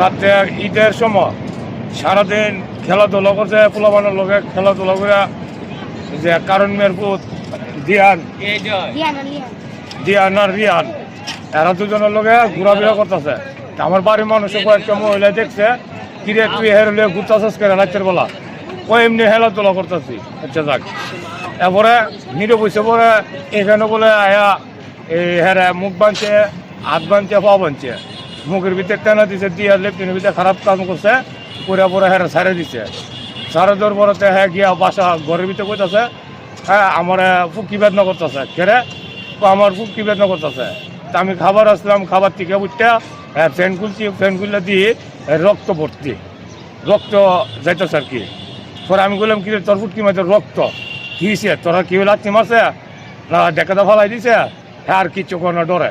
রাত্রে ঈদের সময় সারাদিন খেলাধুলা করছে পোলাবানের লোকে খেলাধুলা করে যে কারণ মেয়ের পুত দিয়ান। দিয়ান আর রিয়ান। এরা দুজনের লোকে ঘোরাফেরা করতেছে। আমার বাড়ির মানুষে কয়েকটা মহিলা দেখছে, কিরে তুই হেরলে ঘুরতেছিস করে রাত্রের বেলা? ও এমনি খেলাধুলা করতেছি আচ্ছা যাক। এরপরে নিরে বসে পরে এখানে বলে আয়া এই হেরে মুখ বাঁধছে হাত বাঁধছে পা বাঁধছে মুখের ভিতরে টেনা দিছে, দিয়ে লেফটিনের ভিতরে খারাপ কাম করছে করে পরে হেরে ছাড়ে দিছে। ছাড়ে দেওয়ার পরে হ্যাঁ গিয়া বাসা, ঘরের ভিতরে কইতাছে হ্যাঁ আমার ফুকি বেদনা করতেছে। খেরে আমার ফুকি বেদনা করতেছে। তা আমি খাবার আসলাম, খাবার থেকে উঠতে হ্যাঁ ফ্যান খুলছি, ফ্যান খুললে দিয়ে রক্ত ভর্তি, রক্ত যাইতেছে আর কি। পরে আমি বললাম, কি তোর ফুটকি মাঝে রক্ত? কি তোরা কি লাচ্ছি মারছে? না ডেকাটা ফালাই দিছে? হ্যাঁ আর কিচ্ছু কোনো ডরে।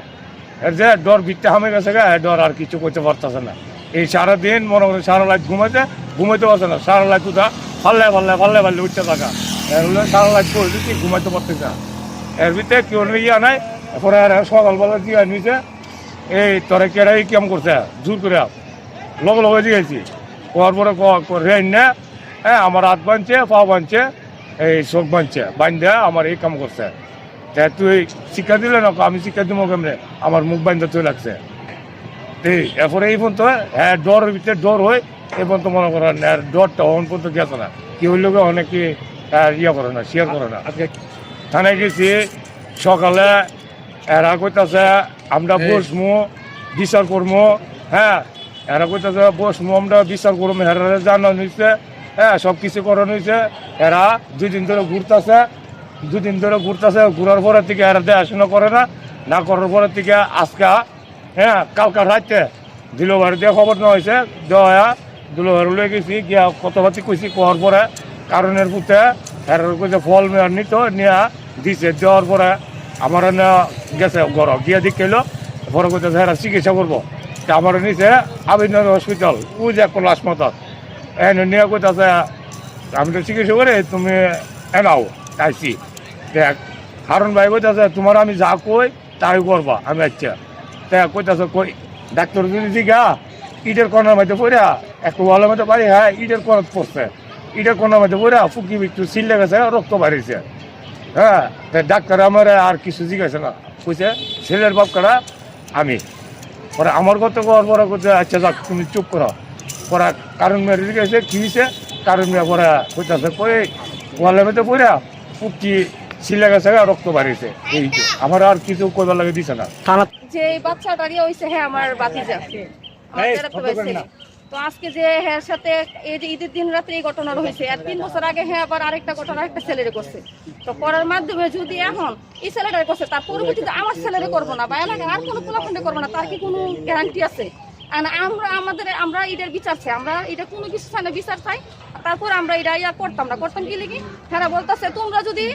এর যে ডর ভিত্তে হামে গেছে গা ডর আর কিছু করতে পারতেছে না। এই সারাদিন মনে করে সারা রাত ঘুমাইতে ঘুমাইতে পারছে না। সারা রাত কোথা ফাল্লে ফাল্লে ফাল্লে ফাল্লে উঠতে থাকা। এর হলে সারা রাত করে দিচ্ছি ঘুমাইতে পারতেছে এর ভিতরে কেউ ইয়া নাই। এরপরে আর সকালবেলা দিয়ে নিছে, এই, তোরা কেরাই কেমন করছে? জোর করে লগে লগে দিয়েছি কোয়ার পরে রেন না। হ্যাঁ আমার হাত বাঁধছে পা বাঁধছে এই চোখ বাঁধছে বান্ধে আমার এই কাম করছে। তা তুই শিক্ষা দিলে না আমি শিক্ষা দিব কেমনে? আমার মুখ বান্ধে তুই লাগছে। এই এরপরে এই পর্যন্ত হ্যাঁ ডরের ভিতরে ডর হয় এই পর্যন্ত মনে করেন আর ডরটা অন পর্যন্ত গেছে না। কি হইলে অনেকে ইয়ে করে না শেয়ার করে না। আজকে থানায় গেছি সকালে এরা কইতাছে আমরা বসবো বিচার করব হ্যাঁ এরা কইতাছে বসবো আমরা বিচার করব হেরা জানানো হয়েছে হ্যাঁ সব কিছু করানো হয়েছে এরা দুই দিন ধরে ঘুরতেছে দুদিন ধরে ঘুরতেছে, ঘুরার পরের থেকে এরা দেখাশোনা করে না না করার পরের থেকে আজকা হ্যাঁ কালকা রাতে দিলবার দিয়ে খবর নেওয়া হয়েছে, দেওয়া দিলবার লয়ে গেছি, গিয়া কথাবার্তি কইছি কোয়ার পরে কারণের পুঁতে এর কইছে ফল নিত, নিয়া দিছে, দেওয়ার পরে আমার গেছে ঘর, গিয়া দিক এলো, পরে কইতেছে এরা চিকিৎসা করব। তা আমার নিচে আবিন্দর হসপিটাল, ওই যে একটা মাতাত এনে নিয়ে কইতাছে, আমি তো চিকিৎসা করে, তুমি এনাও আইসি। দেখ হারুন ভাই কইতাছে, তোমার আমি যা কই তাই করবা, আমি আচ্ছা। দেখ, কইতাছে, কই, ডাক্তার যদি জিগা, ইটের কোনার মধ্যে পড়া একটু ওয়ালের মধ্যে পারি হ্যাঁ ইটের কোনার পড়ছে। ইটের কোনার মধ্যে পড়া ফুকি একটু সিল গেছে, রক্ত বাড়িছে। হ্যাঁ তা ডাক্তার আমার আর কিছু জিজ্ঞাসা না, কইছে, ছেলের বাপ কারা? আমি। পরে আমার কথা কর পরে কইছে আচ্ছা যাক, তুমি চুপ করো। পরে কারণ মেরে গেছে কি হয়েছে কারণ মেয়ে পরে কইতাছে, কই, ওয়ালের মধ্যে পড়া ফুকি গেছে রক্ত বাড়িছে এই যে। আমার আর কিছু কইবার লাগে দিছে না। থানা যে এই বাচ্চাটা ইয়ে হয়েছে হ্যাঁ আমার বাতিজা। তো আজকে যে হ্যাঁ সাথে এই যে ঈদের দিন রাত্রে এই ঘটনাটা হয়েছে আর তিন বছর আগে হ্যাঁ আবার আরেকটা ঘটনা একটা ছেলেরে করছে। তো করার মাধ্যমে যদি এখন এই ছেলেটা করছে তার পরবর্তীতে আমার ছেলেরে করব না বা এলাকায় আর কোনো পোলাফান্ডে করব না তার কি কোনো গ্যারান্টি আছে? আর আমরা আমাদের আমরা ঈদের বিচার চাই। আমরা এটা কোনো কিছু চাই না বিচার চাই। তারপর আমরা এটা ইয়া করতাম। না করতাম কি লিখি হ্যাঁ বলতেছে তোমরা যদি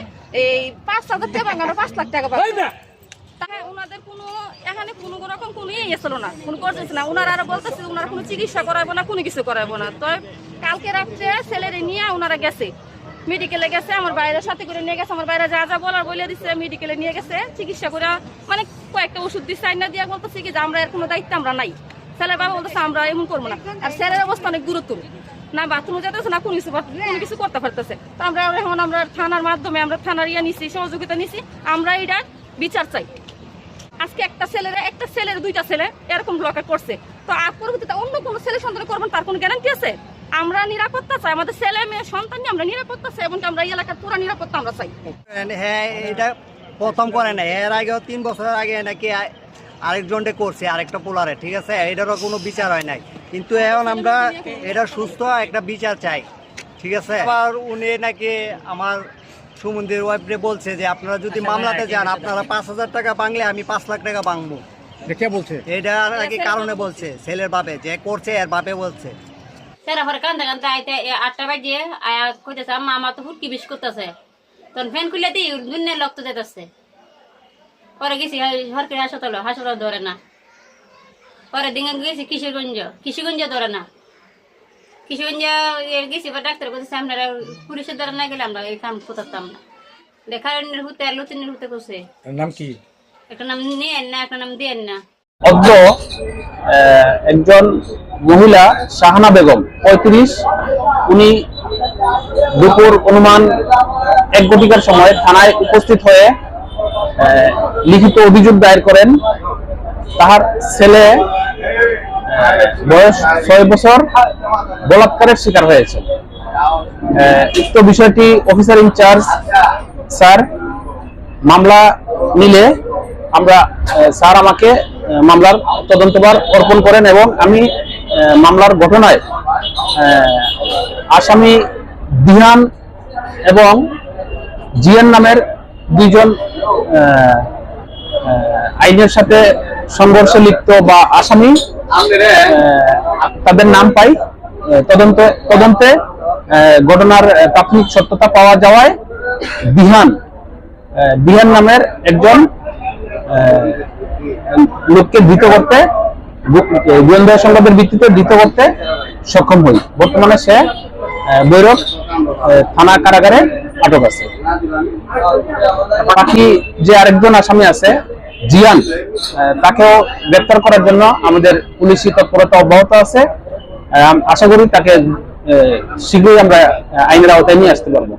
এই পাঁচ হাজার টাকা ভাঙানো পাঁচ লাখ টাকা পাবে ওনাদের কোনো এখানে কোনো রকম কোনো ইয়ে ছিল না কোনো করতেছে না। ওনারা আরও বলতেছে ওনারা কোনো চিকিৎসা করাবো না কোনো কিছু করাবো না। তো কালকে রাত্রে ছেলেরে নিয়ে ওনারা গেছে। মেডিকেলে গেছে আমার বাইরের সাথে করে নিয়ে গেছে। আমার বাইরে যা যা বলার বলে দিচ্ছে মেডিকেলে নিয়ে গেছে। চিকিৎসা করে মানে কয়েকটা ওষুধ দিচ্ছে আইনা দিয়ে বলতেছে কি যে আমরা এর কোনো দায়িত্ব আমরা নাই। ছেলের বাবা বলতেছে, আমরা এমন করব না। আর ছেলের অবস্থা অনেক গুরুত্ব না বাথরুমে যেতেছে, না কোনো কিছু কোনো কিছু করতে পারতেছে। তো আমরা এখন আমরা থানার মাধ্যমে আমরা থানার ইয়া নিছি, সহযোগিতা নিছি। আমরা এটা বিচার চাই। আজকে একটা ছেলের একটা ছেলের দুইটা ছেলে এরকম ব্লকে করছে তো পরবর্তীতে অন্য কোনো ছেলে সন্তান করবেন, তার কোনো গ্যারান্টি আছে? আমরা নিরাপত্তা চাই, আমাদের ছেলে মেয়ে সন্তান নিয়ে আমরা নিরাপত্তা চাই এবং আমরা এই এলাকার পুরো নিরাপত্তা আমরা চাই। হ্যাঁ এটা প্রথম করে না এর আগেও তিন বছরের আগে নাকি আরেকজনটে করছে আরেকটা পোলারে ঠিক আছে? এটারও কোনো বিচার হয় নাই। কিন্তু এখন আমরা এটা সুস্থ একটা বিচার চাই ঠিক আছে? আবার উনি নাকি আমার সুমন্দির ওয়াইফরে বলছে যে আপনারা যদি মামলাতে যান আপনারা পাঁচ হাজার টাকা বাংলে আমি পাঁচ লাখ টাকা বাংবো। কে বলছে? এটা নাকি কারণে বলছে ছেলের বাপে যে করছে এর বাপে বলছে। পরে কান্দা কান্দা আইতে আটটা বাজে আয়া কইতেছে আমার তো হুটকি বিষ করতেছে। তখন ফ্যান খুলে দিই দুনিয়ার রক্ত যেতেছে পরে গেছি সরকারি হাসপাতাল হাসপাতাল ধরে না। পরে দিন গেছি কিশোরগঞ্জ কিশোরগঞ্জ ধরে না। কিশোরগঞ্জ গেছি বা ডাক্তার করতেছে আপনারা পুলিশের দ্বারা না গেলে আমরা এই কাম করতাম না। দেখার হুতে আর লুতিনের হুতে করছে। নাম কি? একটা নাম নিয়েন না একটা নাম দেন না। অদ্য একজন মহিলা শাহানা বেগম পঁয়ত্রিশ। উনি দুপুর অনুমান এক ঘটিকার সময় থানায় উপস্থিত হয়ে লিখিত অভিযোগ দায়ের করেন। তাহার ছেলে বয়স ছয় বছর, বলাৎকারের শিকার হয়েছে। উক্ত বিষয়টি অফিসার ইনচার্জ স্যার মামলা নিলে আমরা স্যার আমাকে মামলার তদন্তভার অর্পণ করেন এবং আমি মামলার ঘটনায় আসামি দিহান এবং জিয়ান নামের দুইজন আইনের সাথে সংঘর্ষে লিপ্ত বা আসামি তাদের নাম পাই। তদন্তে তদন্তে ঘটনার প্রাথমিক সত্যতা পাওয়া যাওয়ায় বিহান বিহান নামের একজন লোককে ধৃত করতে গোয়েন্দা সংবাদের ভিত্তিতে ধৃত করতে সক্ষম হই। বর্তমানে সে আহ, থানা কারাগারে আটক আছে। বাকি যে আরেকজন আসামি আছে, জিয়ান তাকেও গ্রেপ্তার করার জন্য আমাদের পুলিশি তৎপরতা অব্যাহত আছে। আশা করি তাকে শীঘ্রই আমরা আইনের আওতায় নিয়ে আসতে পারব।